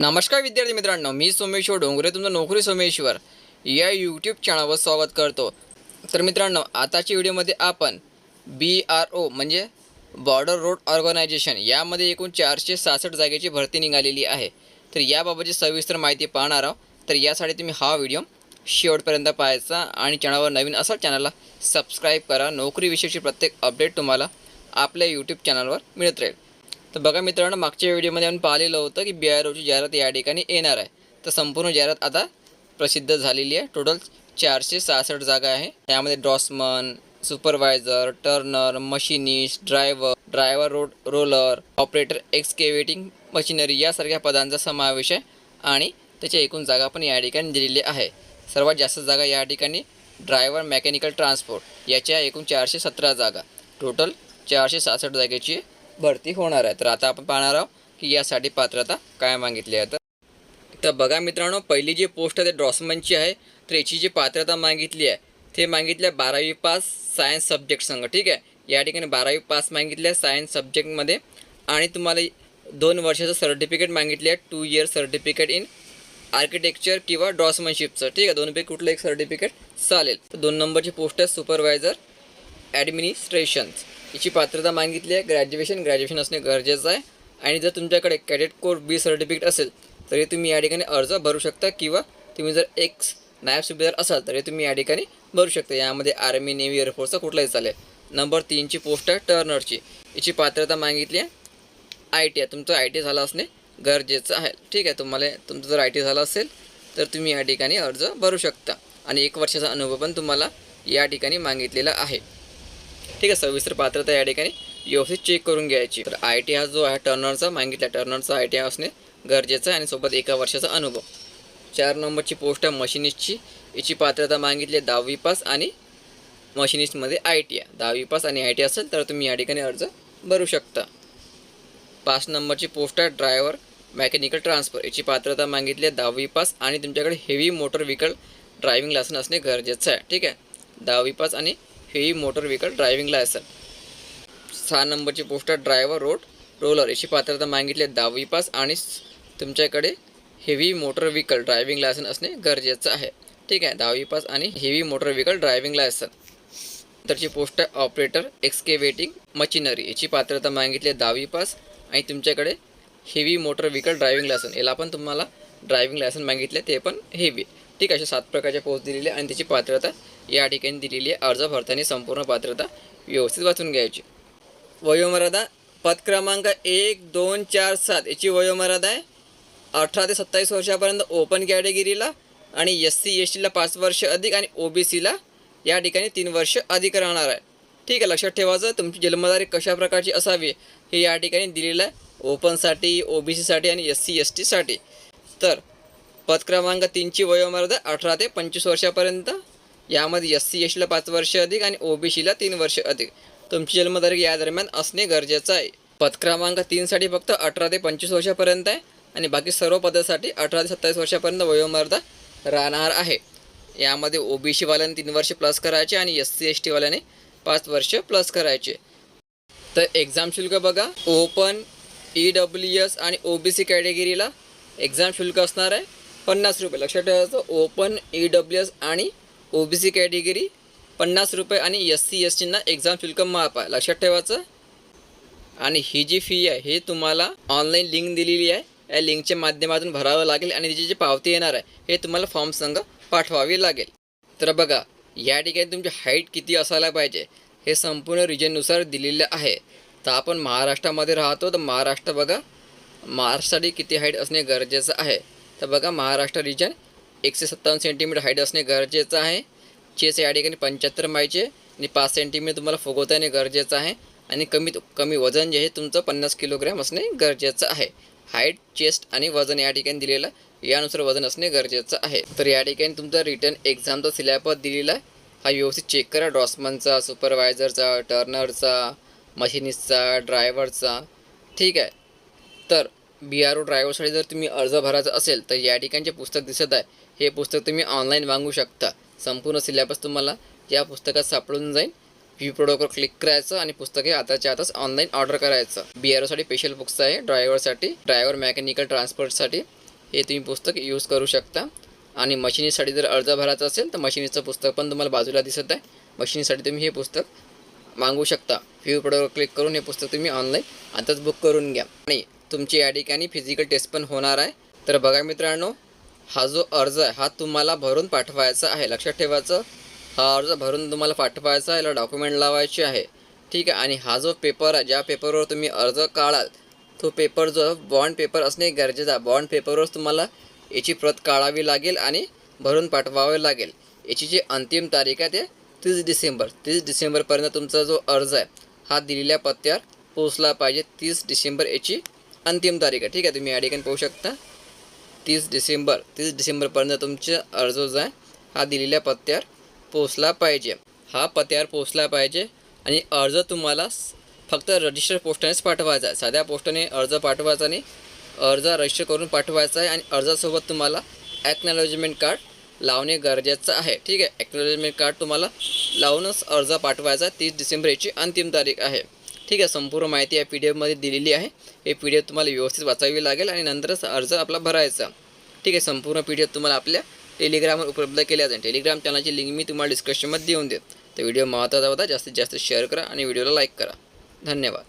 नमस्कार विद्यार्थी मित्रांनो मी सोमेश्वर डोंगरे तुमचं नोकरी सोमेश्वर या यूट्यूब चॅनलवर स्वागत करतो. तर मित्रांनो आताच्या व्हिडिओमध्ये आपण बी आर ओ म्हणजे बॉर्डर रोड ऑर्गनायझेशन यामध्ये एकूण चारशे सहासष्ट जागेची भरती निघालेली आहे. तर याबाबतची सविस्तर माहिती पाहणार आहोत. तर यासाठी तुम्ही हा व्हिडिओ शेवटपर्यंत पाहायचा आणि चॅनलवर नवीन असाल चॅनलला सबस्क्राईब करा. नोकरीविषयीची प्रत्येक अपडेट तुम्हाला आपल्या यूट्यूब चॅनलवर मिळत राहील. तर बघा मित्रांनो मागच्या व्हिडिओमध्ये आपण पाहिलेलं होतं की बी आर ओची जाहिरात या ठिकाणी येणार आहे. तर संपूर्ण जाहिरात आता प्रसिद्ध झालेली आहे. टोटल चारशे सहासष्ट जागा आहे. त्यामध्ये draughtsman supervisor turner machinist driver driver road roller operator excavating machinery यासारख्या पदांचा समावेश आहे आणि त्याच्या एकूण जागा पण या ठिकाणी दिलेली आहे. सर्वात जास्त जागा या ठिकाणी ड्रायव्हर मेकॅनिकल ट्रान्सपोर्ट याच्या एकूण चारशे सतरा जागा. टोटल चारशे सहासष्ट जागेची भरती होणार आहे तर आता आपण पाहणार आहोत की यासाठी पात्रता काय मागितली आहे. तर तर बघा मित्रांनो पहिली जी पोस्ट आहे ते ड्रॉसमनची आहे. तर याची जी पात्रता मागितली आहे ते मागितली आहे बारावी पास सायन्स सब्जेक्ट संघ. ठीक आहे? या ठिकाणी बारावी पास मागितली आहे सायन्स सब्जेक्टमध्ये. आणि तुम्हाला दोन वर्षाचं सर्टिफिकेट मागितले आहे two year certificate in architecture किंवा ड्रॉसमनशिपचं. ठीक आहे? दोनपैकी कुठलं एक सर्टिफिकेट चालेल. तर दोन नंबरची पोस्ट आहे सुपरवायझर ॲडमिनिस्ट्रेशन्स याची पात्रता मागितली आहे. ग्रॅज्युएशन ग्रॅज्युएशन असणे गरजेचं आहे. आणि जर तुमच्याकडे कॅडेट कोर बी सर्टिफिकेट असेल तरी तुम्ही या ठिकाणी अर्ज भरू शकता किंवा तुम्ही जर एक्स नायब सुभेदार असाल तरी तुम्ही या ठिकाणी भरू शकता. यामध्ये आर्मी नेव्ही एअरफोर्सचा कुठलाही चालेल नंबर तीनची पोस्ट आहे टर्नरची याची पात्रता मागितली आहे. आय टी आहे. तुमचं आय टी झालं असणे गरजेचं आहे. ठीक आहे. तुम्हाला तुमचं जर आय टी झालं असेल तर तुम्ही या ठिकाणी अर्ज भरू शकता. आणि एक वर्षाचा अनुभव पण तुम्हाला या ठिकाणी मागितलेला आहे. ठीक आहे सविस्तर पात्रता या ठिकाणी व्यवस्थित चेक करून घ्यायची. तर आय टी हा जो आहे टर्नरचा मागितला टर्नरचा आय टी असणे गरजेचं आहे आणि सोबत एका वर्षाचा अनुभव. चार नंबरची पोस्ट आहे मशिनिस्टची याची पात्रता मागितली आहे दहावी पास आणि मशिनिस्टमध्ये आय टी आहे. दहावी पास आणि आय टी असेल तर तुम्ही या ठिकाणी अर्ज भरू शकता. पाच नंबरची पोस्ट आहे ड्रायव्हर मेकॅनिकल ट्रान्सफर याची पात्रता मागितली आहे दहावी पास आणि तुमच्याकडे heavy motor vehicle driving licence असणे गरजेचं आहे. ठीक आहे? दहावी पास आणि हेवी मोटर व्हेकल ड्रायव्हिंगला लायसन सहा नंबरची पोस्ट आहे ड्रायव्हर रोड रोलर याची पात्रता मागितली आहे. दहावी पास आणि तुमच्याकडे heavy motor vehicle driving licence असणे गरजेचं आहे. ठीक आहे दहावी पास आणि heavy motor vehicle driving licence तरची post आहे ऑपरेटर एक्सकेवेटिंग मशिनरी याची पात्रता मागितली आहे. दहावी पास आणि तुमच्याकडे heavy motor vehicle driving licence याला पण तुम्हाला ड्रायव्हिंग लायसन मागितले ते पण हेवी. ठीक आहे अशा सात प्रकारचे पोस्ट दिलेली आहे आणि त्याची पात्रता या ठिकाणी दिलेली आहे. अर्ज भरताना संपूर्ण पात्रता व्यवस्थित वाचून घ्यायची. वयोमर्यादा पद क्रमांक एक दोन चार सात याची वयोमर्यादा आहे. अठरा ते सत्तावीस वर्षापर्यंत ओपन कॅटेगरीला आणि एस सी एस टीला पाच वर्ष अधिक आणि ओ बी सीला या ठिकाणी तीन वर्ष अधिक राहणार आहे. ठीक आहे लक्षात ठेवायचं तुमची जन्मतारीख कशा प्रकारची असावी हे या ठिकाणी दिलेलं आहे. ओपनसाठी ओ बी सीसाठी आणि एस सी एस टीसाठी तर पद क्रमांक तीनची वयोमर्यादा अठरा ते पंचवीस वर्षापर्यंत. यामध्ये एस सी एस टीला पाच वर्ष अधिक आणि ओ बी सीला तीन वर्ष अधिक. तुमची जन्मतारीख या दरम्यान असणे गरजेचं आहे. पद क्रमांक तीनसाठी फक्त अठरा ते पंचवीस वर्षापर्यंत आहे आणि बाकी सर्व पदासाठी अठरा ते सत्तावीस वर्षापर्यंत वयोमर्यादा राहणार आहे. यामध्ये ओ बी सीवाल्याने तीन वर्ष प्लस करायचे आणि एस सी एस टीवाल्याने पाच वर्ष प्लस करायचे. तर एक्झाम शुल्क बघा. ओपन ई डब्ल्यू एस आणि ओ बी सी कॅटेगरीला एक्झाम शुल्क असणार आहे. पन्नास रुपये. लक्षात ठेवायचं ओपन ई डब्ल्यू एस आणि ओ बी सी कॅटेगरी पन्नास रुपये आणि एस सी एस टींना एक्झाम शुल्क माफ आहे. लक्षात ठेवायचं. आणि ही जी फी आहे हे तुम्हाला ऑनलाईन लिंक दिलेली आहे. या लिंकच्या माध्यमातून भरावं लागेल आणि त्याची जी पावती येणार आहे हे तुम्हाला फॉर्म संघ पाठवावी लागेल. तर बघा या ठिकाणी तुमची हाईट किती असायला पाहिजे हे संपूर्ण रिजननुसार दिलेलं आहे. तर आपण महाराष्ट्रामध्ये राहतो तर महाराष्ट्र बघा महाराष्ट्रासाठी किती हाईट असणे गरजेचं आहे. तर बघा महाराष्ट्र रिजन एकशे सत्तावन्न सेंटीमीटर हाईट असणे गरजेचं आहे. चेस या ठिकाणी पंच्याहत्तर मायचे आणि पाच सेंटीमीटर तुम्हाला फुगवता येणे गरजेचं आहे. आणि कमीत कमी वजन जे आहे तुमचं पन्नास किलोग्रॅम असणे गरजेचं आहे. हाईट चेस्ट आणि वजन या ठिकाणी दिलेलं आहे. यानुसार वजन असणे गरजेचं आहे. तर या ठिकाणी तुमचा रिटर्न एक्झामचा सिलॅबस दिलेला आहे. हा व्यवस्थित चेक करा. ड्रॉसमनचा सुपरवायझरचा टर्नरचा मशिनिस्टचा ड्रायव्हरचा ठीक आहे. तर बी आर ओ ड्रायव्हरसाठी जर तुम्ही अर्ज भरायचा असेल तर या ठिकाणचे पुस्तक दिसत आहे. हे पुस्तक तुम्ही ऑनलाईन मागू शकता. संपूर्ण सिलेबस तुम्हाला या पुस्तकात सापडून जाईल. व्ह्यू प्रोडक्टवर क्लिक करायचं आणि पुस्तक हे आताच्या आताच ऑनलाईन ऑर्डर करायचं. बी आर ओसाठी स्पेशल बुक्स आहे ड्रायव्हरसाठी ड्रायव्हर मेकॅनिकल ट्रान्सपोर्टसाठी हे तुम्ही पुस्तक यूज करू शकता. आणि मशिनीसाठी जर अर्ज भरायचा असेल तर मशिनीचं पुस्तक पण तुम्हाला बाजूला दिसत आहे. मशिनीसाठी तुम्ही हे पुस्तक मागवू शकता. व्ह्यू प्रोडक्टवर क्लिक करून हे पुस्तक तुम्ही ऑनलाईन आताच बुक करून घ्या. आणि तुमची या ठिकाणी फिजिकल टेस्ट पण होणार आहे. तर बघा मित्रांनो हा जो अर्ज आहे हा तुम्हाला भरून पाठवायचा आहे. लक्षात ठेवायचं हा अर्ज भरून तुम्हाला पाठवायचा आहे याला डॉक्युमेंट लावायचे आहे. ठीक आहे? आणि हा जो पेपर आहे ज्या पेपरवर तुम्ही अर्ज काढाल तो पेपर जो बॉन्ड पेपर असणे गरजेचं आहे. बॉन्ड पेपरवरच तुम्हाला याची प्रत काढावी लागेल आणि भरून पाठवावे लागेल. याची जी अंतिम तारीख आहे ते तीस डिसेंबर तीस डिसेंबरपर्यंत तुमचा जो अर्ज आहे हा दिलेल्या पत्त्यावर पोचला पाहिजे. तीस डिसेंबर याची अंतिम तारीख आहे. ठीक आहे तुम्ही या ठिकाणी पाहू शकता. तीस डिसेंबर तीस डिसेंबरपर्यंत तुमचा अर्ज जो आहे हा दिलेल्या पत्त्यावर पोचला पाहिजे. हा पत्त्यावर पोचला पाहिजे आणि अर्ज तुम्हाला फक्त रजिस्टर पोस्टानेच पाठवायचा आहे. साध्या पोस्टाने अर्ज पाठवायचा नाही. अर्ज रजिस्टर करून पाठवायचा आहे आणि अर्जासोबत तुम्हाला ॲक्नॉलॉजमेंट कार्ड लावणे गरजेचं आहे. ठीक आहे ॲक्नॉलॉजमेंट कार्ड तुम्हाला लावूनच अर्ज पाठवायचा आहे. तीस डिसेंबर याची अंतिम तारीख आहे. ठीक आहे संपूर्ण माहिती या पी डी एफमध्ये दिलेली आहे. हे पी डी एफ तुम्हाला व्यवस्थित वाचावी लागेल आणि नंतरच अर्ज आपला भरायचा. ठीक आहे संपूर्ण पी डी एफ तुम्हाला आपल्या टेलिग्रामवर उपलब्ध केल्या जाईल टेलिग्राम चॅनलची लिंक मी तुम्हाला डिस्क्रिप्शनमध्ये देऊन देत. तर व्हिडिओ महत्त्वाचा होता जास्तीत जास्त शेअर करा आणि व्हिडिओला लाईक करा. धन्यवाद.